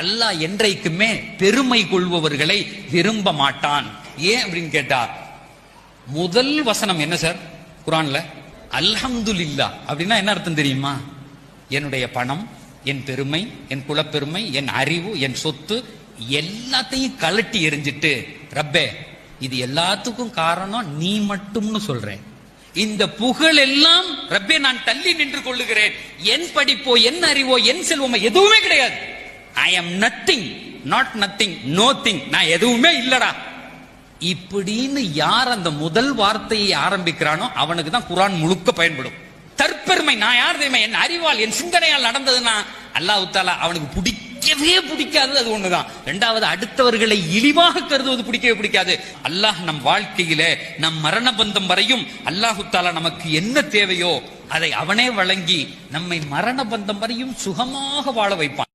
அல்லாஹ் என்றைக்குமே பெருமை கொள்பவர்களை விரும்ப மாட்டான். ஏன் அப்படின்னு கேட்டா முதல் வசனம் என்ன சார்? குரான்ல அல்ஹம்துலில்லா அப்படின்னா என்ன அர்த்தம் தெரியுமா? என்னுடைய பணம் என் பெருமை என் குலப்பெருமை என் அறிவு என் சொத்து எல்லாத்தையும் கலட்டி எரிஞ்சிட்டு ரப்பே இது எல்லாத்துக்கும் காரணம் நீ மட்டும்னு சொல்றேன். இந்த புகழ் எல்லாம் ரப்பே நான் தள்ளி நின்று கொள்ளுகிறேன். என் படிப்போ என் அறிவோ என் செல்வமோ எதுவுமே கிடையாது. I am nothing not nothing nothing நான் எதுவுமே இல்லடா. இப்படின்னு யார் அந்த முதல் வார்த்தையை ஆரம்பிக்கிறானோ அவனுக்கு தான் குரான் முழுக்க பயன்படும். தற்பெருமை நான் யார் தெரியுமா? என் அறிவால் என் சிந்தனையால் நடந்ததுன்னா அல்லாஹ் தாலா அவனுக்கு பிடிக்கவே பிடிக்காது அது ஒண்ணுதான். ரெண்டாவது அடுத்தவர்களை இழிவாக கருதுவது பிடிக்கவே பிடிக்காது. அல்லாஹ் நம் வாழ்க்கையில நம் மரண பந்தம் வரையும் அல்லாஹு தாலா நமக்கு என்ன தேவையோ அதை அவனே வழங்கி நம்மை மரண பந்தம் வரையும் சுகமாக வாழ வைப்பான்.